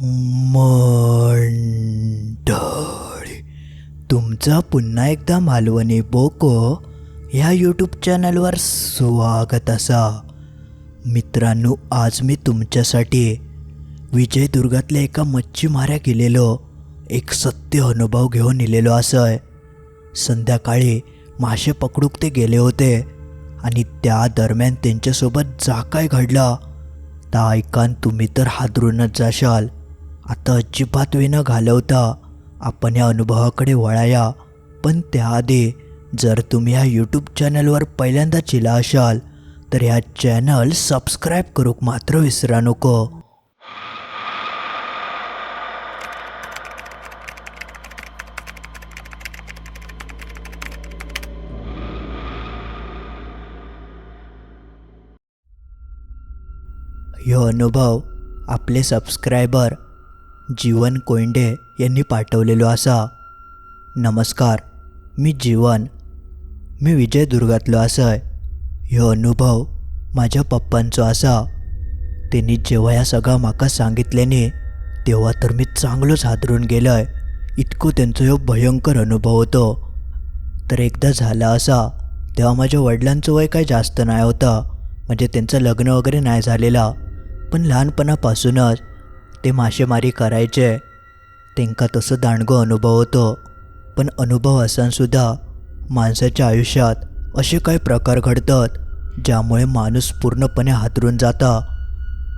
मंडळी तुमचा पुन्हा एकदा मालवणी बोको ह्या यूट्यूब चॅनलवर स्वागत असा. मित्रांनो आज मी तुमच्यासाठी विजयदुर्गातल्या एका मच्छीमाऱ्या गेलेलो एक सत्य अनुभव घेऊन इलेलो असं. संध्याकाळी मासे पकडूक ते गेले होते आणि त्या दरम्यान त्यांच्यासोबत जा काय घडलं. ता ऐकान तुम्ही तर हादरूनच जाशाल. आता अजिबात वेळ न घालवता. आपण या अनुभवाकडे वळाया. पण त्याआधी जर तुम्ही ह्या यूट्यूब चॅनलवर पहिल्यांदा चिला असाल तर ह्या चॅनल सबस्क्राईब करूक मात्र विसरा नको. ह्यो अनुभव आपले सबस्क्रायबर जीवन कोंडे यांनी पाठवलेलो असा. नमस्कार मी जीवन मी विजयदुर्गातलो असय. ह्यो अनुभव माझ्या पप्पांचो असा. त्यांनी जेव्हा ह्या सगळा म्हाका सांगितल्याने तेव्हा तर मी चांगलोच हादरून गेलय. इतको त्यांचो ह्यो भयंकर अनुभव होतो. तर एकदा झाला असा तेव्हा माझ्या वडिलांचं वय काय जास्त नाही होतं. म्हणजे त्यांचं लग्न वगैरे नाही झालेलं. पण लहानपणापासूनच ते मासेमारी करायचे. त्यांका तसं दांडगो अनुभव होतो. पण अनुभव असांसुद्धा माणसाच्या आयुष्यात असे काही प्रकार घडतात ज्यामुळे माणूस पूर्णपणे हातरून जाता.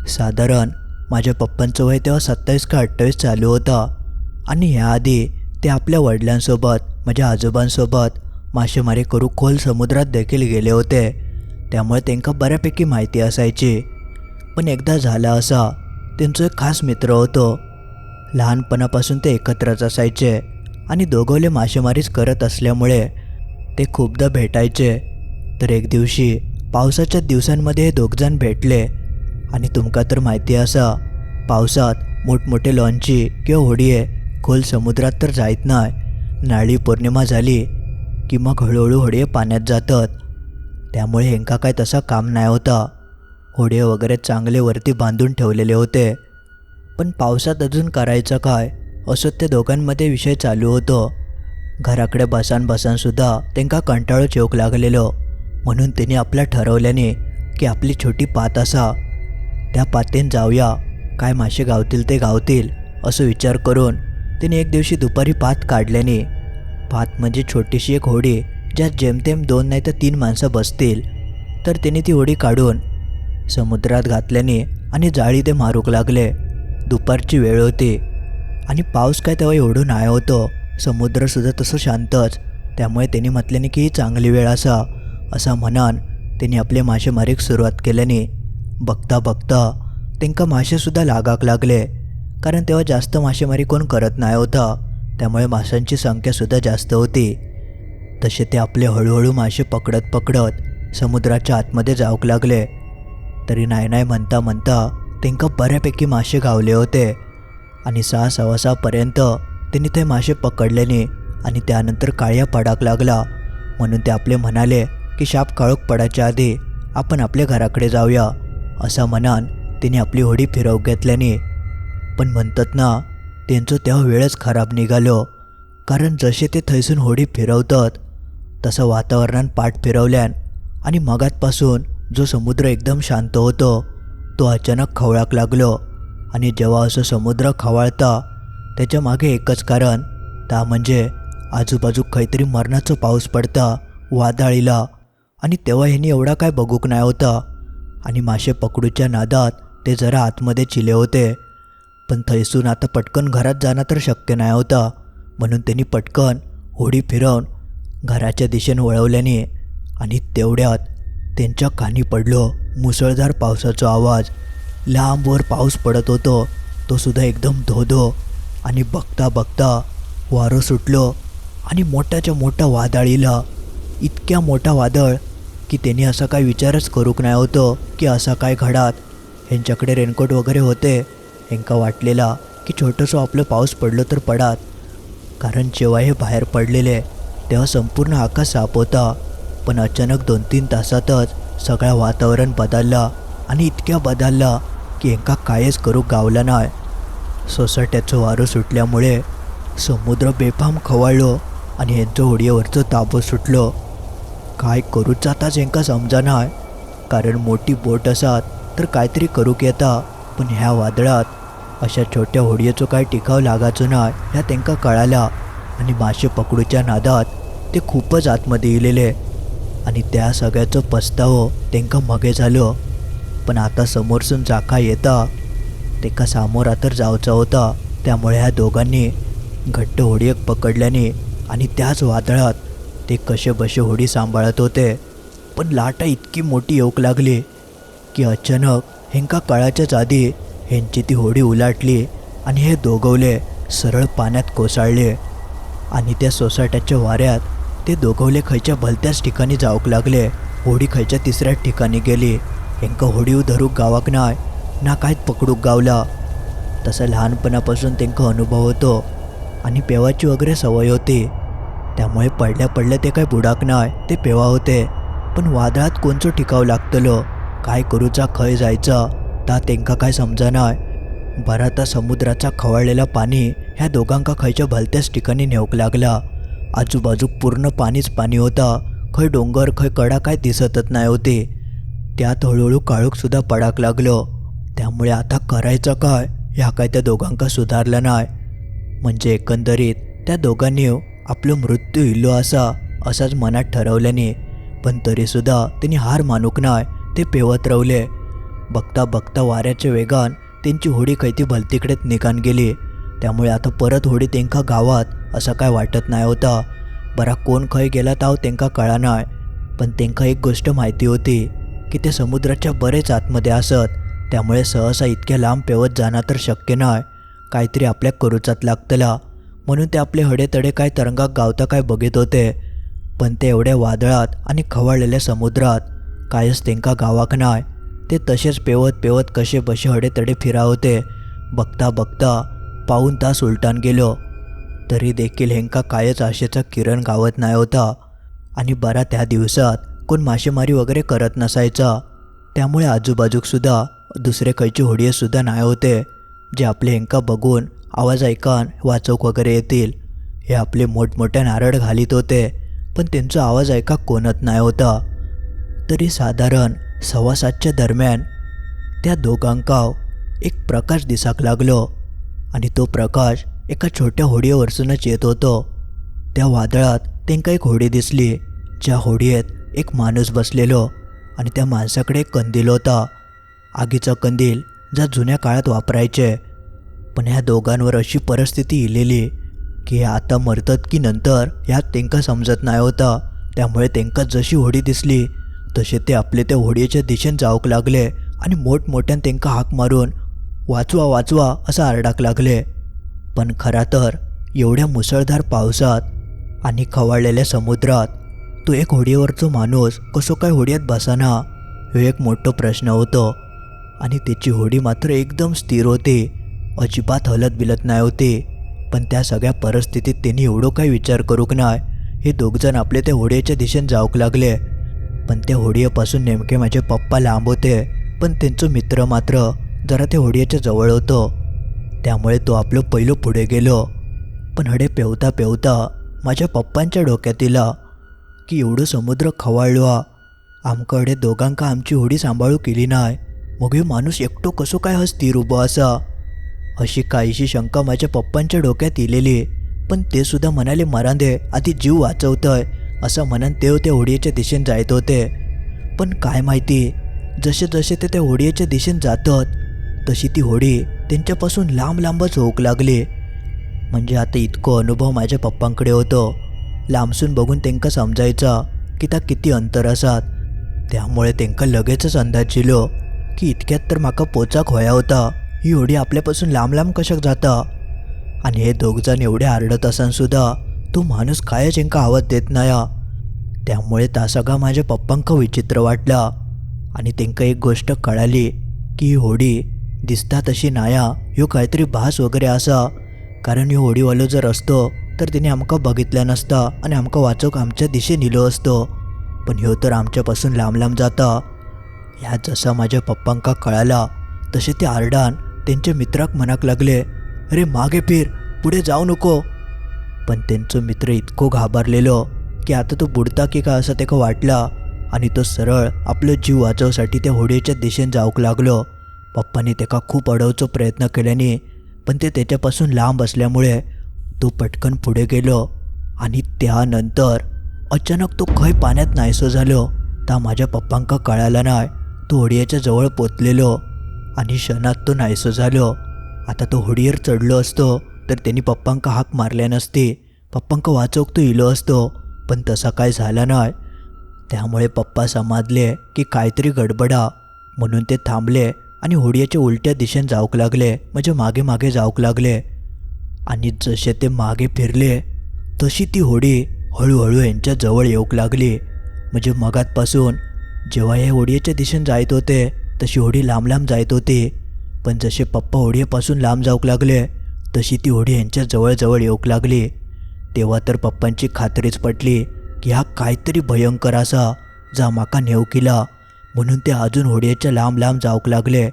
साधारण माझ्या पप्पांचं वय तेव्हा सत्तावीस का अठ्ठावीस चालू होता. आणि ह्याआधी ते आपल्या वडिलांसोबत माझ्या आजोबांसोबत मासेमारी करू खोल समुद्रात देखील गेले होते. त्यामुळे त्यांना बऱ्यापैकी माहिती असायची. पण एकदा झाला असा त्यांचा एक खास मित्र होतो. लहानपणापासून ते एकत्रच असायचे आणि दोघवले मासेमारीच करत असल्यामुळे ते खूपदा भेटायचे. तर एक दिवशी पावसाच्या दिवसांमध्ये हे दोघजण भेटले आणि तुमका तर माहिती असा पावसात मोठमोठे लॉन्ची किंवा होडीये खोल समुद्रात तर जायत नाही नाळी पौर्णिमा झाली की मग हळूहळू होडीये पाण्यात जातात. त्यामुळे हेंका काय तसा काम नाही होता. होडे वगैरे चांगले वरती बांधून ठेवलेले होते. पण पावसात अजून करायचं काय? असं ते दोघांमध्ये विषय चालू होतो. घराकडे बसान बसानसुद्धा त्यांका कंटाळो चेवक लागलेलो. म्हणून त्यांनी आपल्या ठरवल्याने की आपली छोटी पात असा. त्या पातेन जाऊया. काय मासे गावतील ते गावतील असं विचार करून तिने एक दिवशी दुपारी पात काढल्याने. पात म्हणजे छोटीशी एक होडी ज्यात जेमतेम दोन नाही तर तीन माणसं बसतील. तर त्याने ती होडी काढून समुद्रात घातल्याने आणि जाळी ते मारूक लागले. दुपारची वेळ होती. आणि पाऊस काय तेव्हा एवढं नाही होतं. समुद्रसुद्धा तसं शांतच. त्यामुळे त्यांनी म्हटल्याने की ही चांगली वेळ असा. असा म्हणान त्यांनी आपले मासेमारीक सुरुवात केल्याने. बघता बघता त्यांका मासेसुद्धा लागाक लागले. कारण तेव्हा जास्त मासेमारी कोण करत नाही होता. त्यामुळे माशांची संख्यासुद्धा जास्त होती. तसे ते आपले हळूहळू मासे पकडत पकडत समुद्राच्या आतमध्ये जाऊक लागले. तरी नाही नाही म्हणता म्हणता तेंका बऱ्यापैकी मासे गावले होते. आणि सहा सव्वा सहापर्यंत त्यांनी ते मासे पकडल्याने आणि त्यानंतर काळ्या पडाक लागला. म्हणून ते आपले म्हणाले की शाप काळोख पडायच्या आधी आपण आपल्या घराकडे जाऊया असं म्हणान तिने आपली होडी फिरवून घेतल्याने. पण म्हणतात ना त्यांचं तेव्हा वेळच खराब निघालो. कारण जसे ते थैसून होडी फिरवतात तसं वातावरणात पाठ फिरवल्यान आणि मगातपासून जो समुद्र एकदम शांत होतो तो अचानक खवळाक लागलो. आणि जेव्हा असं समुद्र खवळतं त्याच्यामागे एकच कारण त्या म्हणजे आजूबाजू काहीतरी मरणाचं पाऊस पडता वादळीला. आणि तेव्हा ह्यांनी एवढा काय बघूक नाही होता. आणि मासे पकडूच्या नादात ते जरा आतमध्ये चिले होते. पण थैसून आता पटकन घरात जाणं तर शक्य नाही होता. म्हणून त्यांनी पटकन होडी फिरवून घराच्या दिशेने वळवल्याने आणि तेवढ्यात त्यांच्या कानी पडलो. मुसळधार पावसाचा आवाज. लांबवर पाऊस पडत होतो. तो सुद्धा एकदम धोधो. आणि बघता बघता वारं सुटलो. आणि मोठ्याच्या मोठा वादळीला इतक्या मोठा वादळ की त्यांनी असा काय विचारच करूक नाही होतो की असा काय घडात. ह्यांच्याकडे रेनकोट वगैरे होते. ह्यांका वाटलेला की छोटंसं आपलं पाऊस पडलं तर पडात. कारण जेव्हा हे बाहेर पडलेले तेव्हा संपूर्ण आकाश साप होता. पण अचानक दोन तीन तासातच सगळं वातावरण बदललं आणि इतक्या बदललं की एका कायच करू गावला नाही. सोसाट्याचं वारं सुटल्यामुळे समुद्र बेफाम खवळलो आणि यांचं होडीवरचं ताबं सुटलो. काय करूच आता जेंका समजाना कारण मोठी बोट असत तर काहीतरी करूक येता पण ह्या वादळात अशा छोट्या होडयेचो काय टिकाव लागायचं नाही ह्या त्यांका कळाला. आणि मासे पकडूच्या नादात ते खूपच आतमध्ये इलेले. आणि त्या सगळ्याचो पस्तावो तेंका मगे झालो. पण आता समोरसून जाका येता तेका सामोर तर जावचा होता. त्यामुळे ह्या दोघांनी घट्ट होडीयेक पकडल्याने आणि त्याच वादळात ते कसे बसे होडी सांभाळत होते. पण लाटा इतकी मोठी येऊक लागली की अचानक हेंका कळाच्याच आधी ह्यांची ती होडी उलाटली आणि हे दोघवले सरळ पाण्यात कोसळले. आणि त्या सोसाट्याच्या वाऱ्यात ते दोघवले खंयच्या भलत्याच ठिकाणी जाऊक लागले. होडी खंयच्या तिसऱ्याच ठिकाणी गेली. हेंका होडीव धरूक गावाक नाय ना कांयच पकडूक गावला. तसा लहानपणापासून तेंका अनुभव होतो आणि पेवाची वगैरे सवय होती. त्यामुळे पडल्या पडल्या ते काय बुडाक नाय ते पेवा होते. पण वादळात कोणचो टिकाव लागतलो? काय करूचा खय जायचा? ता त्यांका काय समजानाय? बराता समुद्राचा खवळलेला पाणी ह्या दोघांका खयच्या भलत्याच ठिकाणी नेऊक लागला. आजूबाजूक पूर्ण पाणीच पाणी होता. खय डोंगर खय कडा काय दिसतच नाही होते. त्यात हळूहळू काळोखसुद्धा पडाक लागलो. त्यामुळे आता करायचं काय? ह्या काय त्या दोघांका सुधारलं नाही. म्हणजे एकंदरीत त्या दोघांनी आपलं मृत्यू इल्लो असा असाच मनात ठरवल्याने. पण तरीसुद्धा त्यांनी हार मानूक नाय ते पेवत रवले बघता बघता वाऱ्याच्या वेगान त्यांची होडी कैती भलतीकडेच निघान गेली. त्यामुळे आता परत होडी तेंका गावात असं काय वाटत नाही होता. बरा कोण खंय गेला ताव तेंका कळा पण तेंका एक गोष्ट माहिती होती की ते समुद्राच्या बरेच आतमध्ये असत. त्यामुळे सहसा इतक्या लांब पेवत जाणं तर शक्य नाही काहीतरी आपल्या करूचात लागतला. म्हणून ते आपले हडेतडे काय तरंगाक गावता काय बघित होते. पण ते एवढ्या वादळात आणि खवळलेल्या समुद्रात कायच तेंका गावाक नाय. ते तसेच पेवत पेवत कसे बसे हडेतडे फिरा होते. बघता बघता पाऊन तास उलटान गेलो. तरी देखील हेंका कायच आशेचा किरण गावत नाही होता. आणि बरा त्या दिवसात कोण मासेमारी वगैरे करत नसायचा. त्यामुळे आजूबाजूकसुद्धा दुसरे खयचे होडियेसुद्धा नाही होते. जे आपले हेंका बघून आवाज ऐकान वाचवूक वगैरे येतील हे आपले मोठमोठ्या नारळ घालीत होते. पण त्यांचा आवाज ऐका कोणत नाही होता. तरी साधारण सव्वा सातच्या दरम्यान त्या दोघांकाव एक प्रकाश दिसाक लागलो. आणि तो प्रकाश एका छोट्या होडीवरसूनच येत होतो. त्या वादळात त्यांका एक होडी दिसली. ज्या होडीत एक माणूस बसलेलो आणि त्या माणसाकडे एक कंदील होता. आगीचा कंदील ज्या जुन्या काळात वापरायचे. पण ह्या दोघांवर अशी परिस्थिती इलेली की आता मरतात की नंतर ह्यात त्यांका समजत नाही होता. त्यामुळे त्यांका जशी होडी दिसली तसे ते आपले त्या होडीच्या दिशेने जाऊक लागले आणि मोठमोठ्यान त्यांका हाक मारून वाचवा वाचवा असं आरडाक लागले. पण खरा तर एवढ्या मुसळधार पावसात आणि खवळलेल्या समुद्रात तो एक होडीवरचो माणूस कसो काय होडीयात बसाना हे एक मोठो प्रश्न होतो. आणि त्याची होडी मात्र एकदम स्थिर होती. अजिबात हलत बिलत नाही होती. पण त्या सगळ्या परिस्थितीत त्यांनी एवढं काही विचार करूक नाय हे दोघजण आपले त्या होडीच्या दिशेने जाऊक लागले. पण त्या होडीपासून नेमके माझे पप्पा लांब होते. पण त्यांचं मित्र मात्र जरा त्या होडीच्या जवळ होतं. त्यामुळे तो आपलं पहिलं पुढे गेलो. पण हडे पेवता पेवता माझ्या पप्पांच्या डोक्यात इला की एवढं समुद्र खवाळलो आमकडे दोघांका आमची होडी सांभाळू केली नाय मग हे माणूस एकटो कसो काय हा स्थिर असा? अशी काहीशी शंका माझ्या पप्पांच्या डोक्यात इलेली. पण ते सुद्धा म्हणाले मरांदे आधी जीव वाचवतंय असं म्हणून ते त्या होडीच्या दिशेने जायत होते. पण काय माहिती जसे जसे ते त्या होडीच्या दिशेने जातात तशी ती होडी त्यांच्यापासून लांब लांबच होऊक लागली. म्हणजे आता इतकं अनुभव माझ्या पप्पांकडे होतो. लांबसून बघून त्यांना समजायचा की त्या किती अंतर आसात त्यामुळे त्यांना लगेचच अंदाज येलो की इतक्यात तर म्हाका पोचाक होया होता. ही होडी आपल्यापासून लांब लांब कशाक जाता? आणि हे दोघजण एवढे आरडत असन सुद्धा तो माणूस कायच हेंका आवाज देत नाया. त्यामुळे ता सगळा माझ्या पप्पांक विचित्र वाटला. आणि त्यांना एक गोष्ट कळाली की ही होडी दिसता तशी नाया ह्यो काहीतरी भास वगैरे असा. कारण ह्यो होडीवालो जर असतो तर तिने आमकां बघितल्या नसता आणि आमकां वाचोक आमच्या दिशेन इलो असतो. पण ह्यो तर आमच्यापासून लांब लांब जाता. ह्या जसा माझ्या पप्पांका कळाला तसे ते आरडान त्यांच्या मित्राक मनाक लागले अरे मागे फिर पुढे जाऊ नको. पण त्यांचं मित्र इतको घाबरलेलो की आता तो बुडता की काय असं त्याका वाटला. आणि तो सरळ आपलं जीव वाचवसाठी त्या होडीच्या दिशेन जाऊक लागलो. पप्पाने त्याका खूप अडवचा प्रयत्न केल्याने पण ते त्याच्यापासून लांब असल्यामुळे तो पटकन पुढे गेलो आणि त्यानंतर अचानक तो खय पाण्यात नाहीसं झालो. ता माझ्या पप्पांका कळाला नाही तो होडियाच्या जवळ पोचलेलो आणि क्षणात तो नाहीसं झालो. आता तो होडीवर चढलो असतो तर त्यांनी पप्पांका हाक मारल्या नसते. पप्पांका वाचवक तो इलो असतो पण तसा काय झाला नाही. त्यामुळे पप्पा समाजले की काहीतरी गडबडा म्हणून ते थांबले. आणि होडियाच्या उलट्या दिशेने जाऊक लागले म्हणजे मागे मागे जाऊक लागले. आणि जसे ते मागे फिरले तशी ती होडी हळूहळू यांच्या जवळ येऊक लागली. म्हणजे मगातपासून जेव्हा हे होडियाच्या दिशेने जायत होते तशी होडी लांब लांब जायत होती. पण जसे पप्पा होडीपासून लांब जाऊक लागले तशी ती होडी यांच्या जवळजवळ येऊक लागली. तेव्हा तर पप्पांची खात्रीच पटली की हा काहीतरी भयंकर असा जा माका नेऊ केला. म्हणून ते अजून होडयाच्या लांब लांब जाऊक लागले.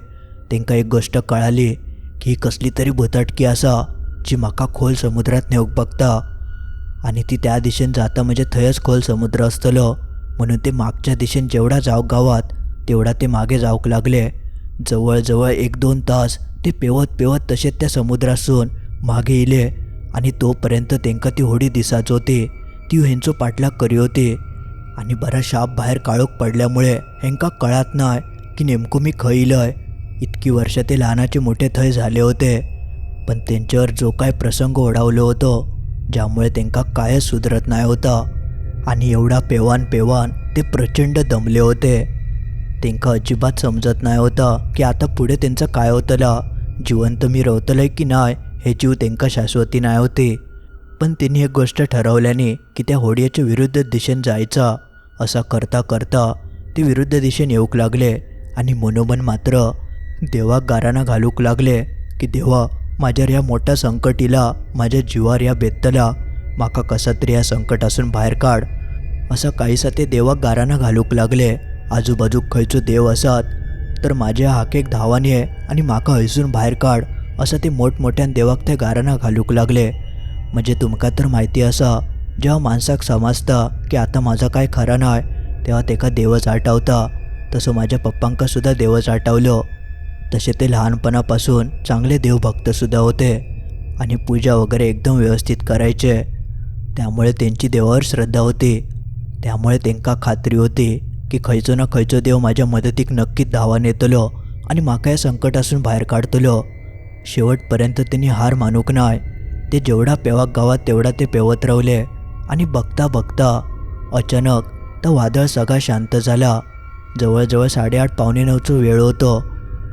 तेंका एक गोष्ट कळाली की ही कसली तरी भुताटकी असा जी म्हाका खोल समुद्रात नेऊक बघता. आणि ती त्या दिशेन जाता म्हणजे थंयच खोल समुद्र असतलो म्हणून ते मागच्या दिशेन जेवढा जाऊक गावात तेवढा ते मागे जाऊक लागले. जवळजवळ एक दोन तास ते पेवत पेवत तसेच त्या समुद्रासून मागे येले आणि तोपर्यंत तेंका ती होडी दिसाच होती. ती हेंचो पाठलाग करी होती. आणि बरा शाप बाहेर काळोख पडल्यामुळे हेंका कळत नाही की नेमकं मी खय इलय इतकी वर्ष ते लहानाचे मोठे थंय झाले होते पण त्यांच्यावर जो काय प्रसंग ओढावलो होतो ज्यामुळे त्यांका कायच सुधरत नाही होता. आणि एवढा पेवान पेवान ते प्रचंड दमले होते. त्यांका अजिबात समजत नाही होता की आता पुढे त्यांचं काय होतला जिवंत मी रवतलंय की नाही हे जीव त्यांका शाश्वती नाही होती. पण त्यांनी एक गोष्ट ठरवल्याने की त्या होडियाच्या विरुद्ध दिशेने जायचा. असा करता करता ते विरुद्ध दिशेने येऊक लागले आणि मनोमन मात्र देवा गाराणा घालूक लागले की देवा माझ्या या मोठ्या संकटीला माझ्या जिवार या बेत्तला माका कसा तरी या संकटासून बाहेर काढ. असं काहीसा ते देवा गाराणा घालूक लागले. आजूबाजूक खंयचो देव असत तर माझ्या हाकेक धावान ये आणि माका हयसून बाहेर काढ असं ते मोठमोठ्यान देवाक ते गाराणा घालूक लागले. म्हणजे तुमका तर माहिती असा जेव्हा माणसाक समजता की आता माझा काय खरं नाही तेव्हा तेका देवच आठवता तसं माझ्या पप्पांका सुद्धा देवच आठवलं तसे ते लहानपणापासून चांगले देवभक्तसुद्धा होते आणि पूजा वगैरे एकदम व्यवस्थित करायचे. त्यामुळे त्यांची देवावर श्रद्धा होती. त्यामुळे त्यांका खात्री होती की खयचो ना खयचो देव माझ्या मदतीक नक्कीच धावान येतलो आणि म्हाका या संकटासून बाहेर काढतलो. शेवटपर्यंत त्यांनी हार मानूक नाय ते जेवढा पेवाक गावात तेवढा ते पेवत रावले. आणि बघता बघता अचानक तो वादळ सगळा शांत झाला. जवळजवळ साडेआठ पावणे नऊचं वेळ होतो.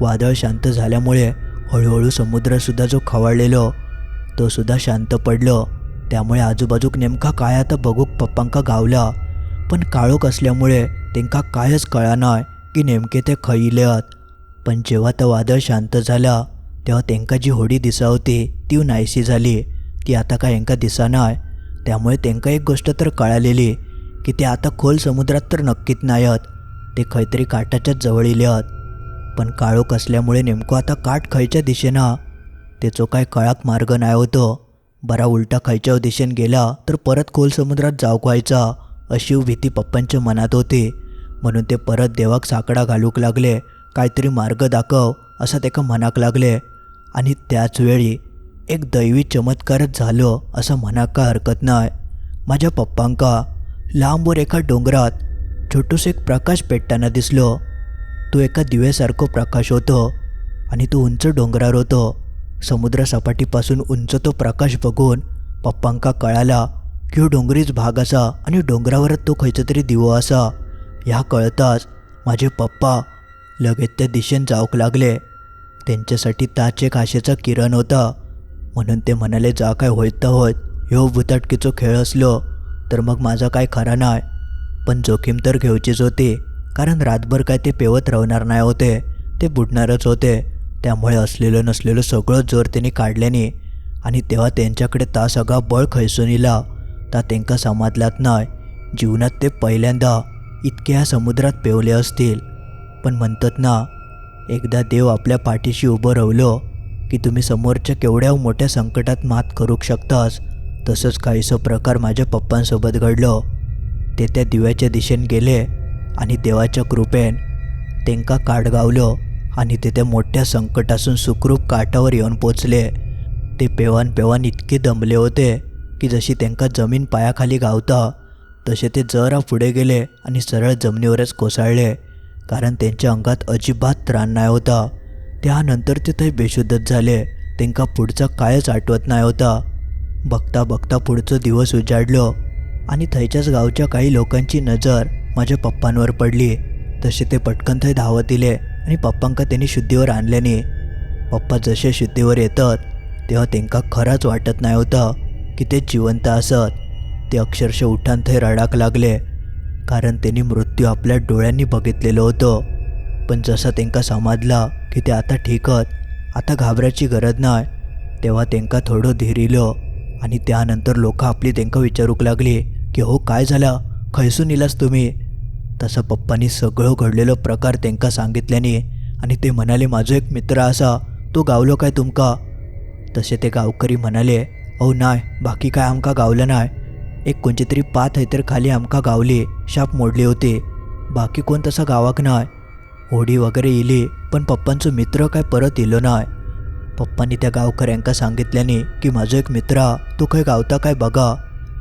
वादळ शांत झाल्यामुळे हळूहळू समुद्रसुद्धा जो खवळलेलो तो सुद्धा शांत पडलो. त्यामुळे आजूबाजूक नेमका काय आता बघूक पप्पांका गावला. पण काळोख असल्यामुळे त्यांका कायच कळना की नेमके ते खयल्यात. पण जेव्हा तो वादळ शांत झाला तेव्हा त्यांका जी होडी दिसावती ती नाहीशी झाली. ती आता काय हेंका दिसानाय. त्यामुळे त्यांका एक गोष्ट तर कळालेली की ते आता खोल समुद्रात तर नक्कीच नाही आहेत ते खैतरी काठाच्याच जवळ इल्यात पण काळोख असल्यामुळे नेमकं आता काठ खायच्या दिशेनं. त्याचो काय कळाक मार्ग नाही होतो. बरा उलटा खायच्या दिशेन गेला तर परत खोल समुद्रात जाऊक व्हायचा अशी भीती पप्पांच्या मनात होती. म्हणून ते परत देवाक साकडा घालूक लागले काहीतरी मार्ग दाखव असं त्याका मनाक लागले. आणि त्याच वेळी एक दैवी चमत्कारच झालो असं म्हणाक काय हरकत नाही. माझ्या पप्पांका लांबवर एका डोंगरात छोटूस एक प्रकाश पेटताना दिसलो. तो एका दिव्यासारखो प्रकाश होतो आणि तो उंच डोंगरावर होतो. समुद्रसपाटीपासून उंच तो प्रकाश बघून पप्पांका कळाला की हो डोंगरीच भाग असा आणि डोंगरावरच तो खंयचो तरी दिवो असा. ह्या कळताच माझे पप्पा लगेच त्या दिशेने जाऊक लागले. त्यांच्यासाठी ताच एक आशेचा किरण होता. म्हणून ते म्हणाले जा काय होईत तर होत ह्यो भुताटकीचो खेळ असलो तर मग माझा काय खरा नाही पण जोखीम तर घेऊचीच होती कारण रातभर काय ते पेवत राहणार नाही होते. ते बुडणारच होते. त्यामुळे असलेलं नसलेलं सगळं जोर त्यांनी काढल्याने आणि तेव्हा त्यांच्याकडे ता सगळा बळ खैसून इला. ता त्यांका समाजलात नाही जीवनात ते पहिल्यांदा इतक्या समुद्रात पेवले असतील. पण म्हणतात ना एकदा देव आपल्या पाठीशी उभं रावलो की तुम्ही समोरच्या केवढ्या मोठ्या संकटात मात करू शकतास तसंच काहीसं प्रकार माझ्या पप्पांसोबत घडलं. ते त्या दिव्याच्या दिशेने गेले आणि देवाच्या कृपेन तेंका काठ गावलं आणि ते त्या मोठ्या संकटासून सुखरूप काठावर येऊन पोचले. ते पेवान पेवान इतके दमले होते की जशी त्यांका जमीन पायाखाली गावता तसे ते जरा पुढे गेले आणि सरळ जमिनीवरच कोसळले कारण त्यांच्या अंगात अजिबात त्राण नाही होता. त्यानंतर ते थंय बेशुद्धच झाले. त्यांका पुढचा कायच आठवत नाही होता. बघता बघता पुढचं दिवस उजाडलो. आणि थंयच्याच गावच्या काही लोकांची नजर माझ्या पप्पांवर पडली. तसे ते पटकन थंय धावत दिले आणि पप्पांका त्यांनी शुद्धीवर आणल्याने. पप्पा जसे शुद्धीवर येतात तेव्हा त्यांका खराच वाटत नाही होतं की ते जिवंत असत. ते अक्षरशः उठान थंय रडाक लागले कारण त्यांनी मृत्यू आपल्या डोळ्यांनी बघितलेलं होतं. पण जसा त्यांका समजला की ते आता ठीकत. आता घाबरायची गरज नाही. तेव्हा त्यांका थोडं धीर इलो. आणि त्यानंतर लोक आपली त्यांका विचारूक लागली की हो काय झालं? खैसून इलास तुम्ही? तसं पप्पांनी सगळं घडलेलं प्रकार त्यांका सांगितल्याने आणि ते म्हणाले माझो एक मित्र असा तो गावलो काय तुमका? तसे ते गावकरी म्हणाले अहो नाय. बाकी काय आमका गावलं नाय. एक कोणची तरी पात आहे तर खाली आमका गावली. शाप मोडली होती. बाकी कोण तसा गावाक नाय. होडी वगैरे इली. पण पप्पांचो मित्र काय परत येलो नाय पप्पांनी त्या गावकऱ्यांका सांगितल्याने की माझा एक मित्र हा, तो खंय गावता काय बघा.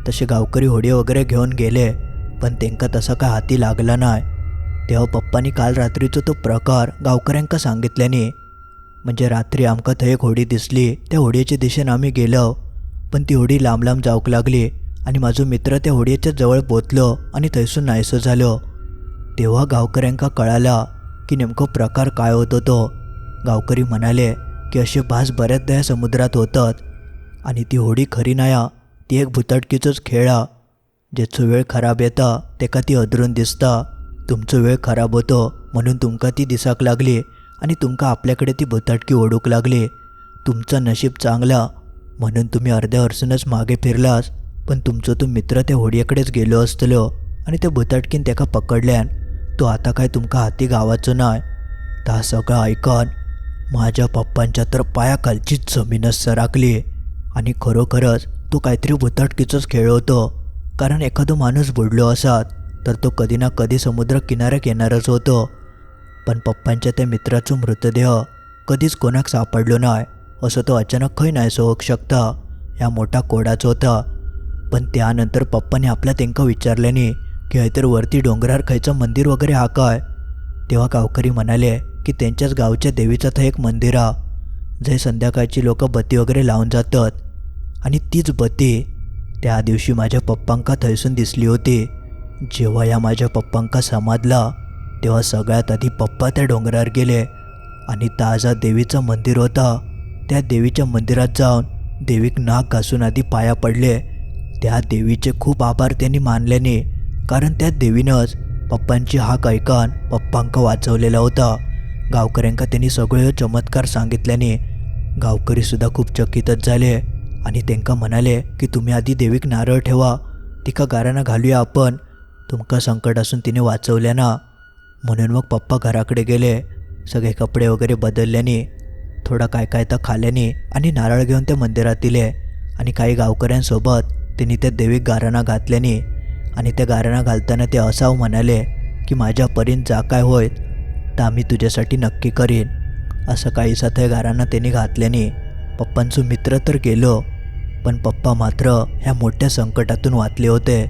तसे गावकरी होडी वगैरे घेऊन गेले पण त्यांका तसा काय हाती लागला नाही. तेव्हा पप्पांनी काल रात्रीचो तो प्रकार गावकऱ्यांका सांगितल्याने म्हणजे रात्री आमका थंय एक होडी दिसली त्या होडीच्या दिशेनं आम्ही गेलो. पण ती होडी लांब लांब जाऊक लागली आणि माझो मित्र त्या होडीच्या जवळ पोचलो आणि थंयसून नाहीसं झालो. तेव्हा गावकऱ्यांका कळाला की नेमकं प्रकार काय होतो तो गावकरी म्हणाले की असे भास बऱ्याचदा या समुद्रात होतात आणि ती होडी खरी नाया ती एक भुतडकीचंच खेळ ज्याचं जेचो वेळ खराब येता तेका ती अदरून दिसता. तुमचो वेळ खराब होतो म्हणून तुमका ती दिसाक लागली आणि तुमका आपल्याकडे ती भुतडकी ओढूक लागली. तुमचं नशीब चांगला म्हणून तुम्ही अर्ध्या वर्षानच मागे फिरलास पण तुमचो तो मित्र त्या होडीकडेच गेलो असतलो आणि त्या भुतडकीन तेका पकडल्यान तो आता काय तुमका हाती गावाचो नाय? ता सगळं ऐकन माझ्या पप्पांच्या तर पायाखालचीच जमीनच सराकली आणि खरोखरच तो काहीतरी भुताटकीचंच खेळ होतो. कारण एखादो माणूस बुडलो असात तर तो कधी ना कधी समुद्र किनाऱ्याक येणारच होतो. पण पप्पांच्या त्या मित्राचो मृतदेह कधीच कोणाक सापडलो नाय असं तो अचानक खंय नाही होऊक शकता. ह्या मोठा कोडाच होता. पण त्यानंतर पप्पाने आपल्या त्यांना विचारल्याने की हयतर वरती डोंगरावर खायचं मंदिर वगैरे हा काय? तेव्हा गावकरी म्हणाले की त्यांच्याच गावच्या देवीचं तर एक मंदिर आ जे संध्याकाळची लोक बत्ती वगैरे लावून जातात. आणि तीच बत्ती त्या दिवशी माझ्या पप्पांका थंयसून दिसली होती. जेव्हा या माझ्या पप्पांका समाजला तेव्हा सगळ्यात आधी पप्पा त्या डोंगरावर गेले आणि ताजा देवीचं मंदिर होता. त्या देवीच्या मंदिरात जाऊन देवीक नाक घासून आधी पाया पडले. त्या देवीचे खूप आभार त्यांनी मानल्याने कारण त्या देवीनंच पप्पांची हाक ऐकान पप्पांक वाचवलेला होता. गावकऱ्यांका त्यांनी सगळे चमत्कार सांगितल्याने गावकरीसुद्धा खूप चकितच झाले आणि त्यांका म्हणाले की तुम्ही आधी देवीक नारळ ठेवा तिका गारांना घालूया आपण. तुमका संकट असून तिने वाचवल्या ना. म्हणून मग पप्पा घराकडे गेले. सगळे कपडे वगैरे बदलल्याने थोडा काय काय तर खाल्याने आणि नारळ घेऊन त्या मंदिरात दिले. आणि काही गावकऱ्यांसोबत त्यांनी त्या देवीक गाराणा घातल्याने आणि त्या गाराणा घालताना ते असाव म्हणाले की माझ्या जा काय होय तर आम्ही तुझ्यासाठी नक्की करीन. असं काहीसा त्या गारांना त्यांनी घातल्याने पप्पांचं मित्र तर गेलो पण पप्पा मात्र ह्या मोठ्या संकटातून वाचले होते.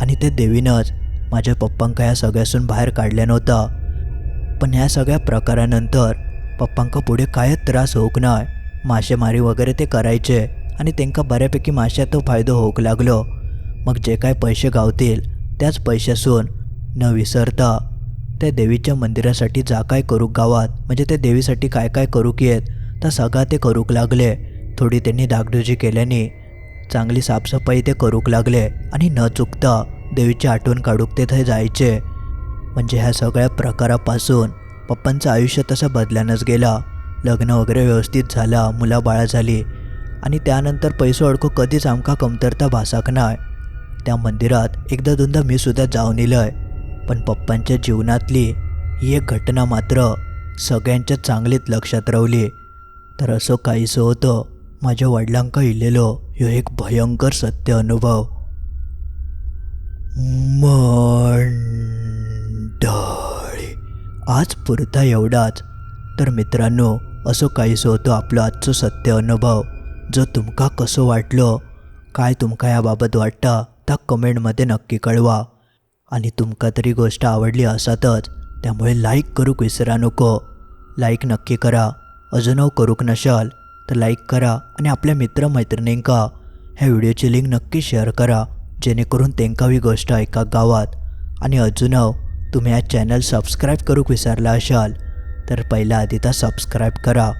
आणि त्या देवीनंच माझ्या पप्पांका ह्या सगळ्यासून बाहेर काढल्या नव्हता. पण ह्या सगळ्या प्रकारानंतर पप्पांका पुढे कायच त्रास होऊक नाय. मासेमारी वगैरे ते करायचे आणि त्यांका बऱ्यापैकी माश्यातो फायदो होऊक लागलो. मग जे काय पैसे गावतील त्याच पैशासून न विसरता त्या देवीच्या मंदिरासाठी जा काय करूक गावात? म्हणजे त्या देवीसाठी काय काय करूक येत? तर सगळा ते करूक लागले. थोडी त्यांनी दागडुजी केल्याने चांगली साफसफाई ते करूक लागले आणि न चुकता देवीची आठवण काढूक ते थंय जायचे. म्हणजे ह्या सगळ्या प्रकारापासून पप्पांचं आयुष्य तसं बदल्यानंच गेला. लग्न वगैरे व्यवस्थित झाला मुलाबाळा झाली आणि त्यानंतर पैसो अडको कधीच आमका कमतरता भासाक नाय. त्या मंदिरात एकदा दोनदा मी सुद्धा जाऊन आहे पण पप्पांच्या जीवनातली ही एक घटना मात्र सगळ्यांच्या चांगलीत लक्षात रावली तर असं काहीसं होतं माझ्या वडिलांका इल्लेलो ह्यो एक भयंकर सत्य अनुभव. मंडळी आज पुरता एवढाच. तर मित्रांनो असं काहीसं होतं आपलं आजचं सत्य अनुभव. जो तुमका कसं वाटलं काय तुमका याबाबत वाटतं आत्ता कमेंटमध्ये नक्की कळवा. आणि तुमका तरी गोष्ट आवडली असतच त्यामुळे लाईक करूक विसरा नको. लाईक नक्की करा. अजूनव करूक नशाल तर लाईक करा आणि आपल्या मित्रमैत्रिणींका. ह्या व्हिडिओची लिंक नक्की शेअर करा जेणेकरून तेंका ही गोष्ट ऐका गावात. आणि अजूनव तुम्ही हा चॅनल सबस्क्राईब करूक विसरला असाल तर पहिला आधी तर सबस्क्राईब करा.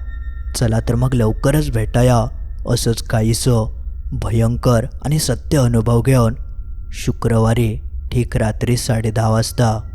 चला तर मग लवकरच भेटाया. असंच काहीसं. भयंकर आणि सत्य अनुभव घेऊन शुक्रवारी ठीक रात्री साडेदहा वाजता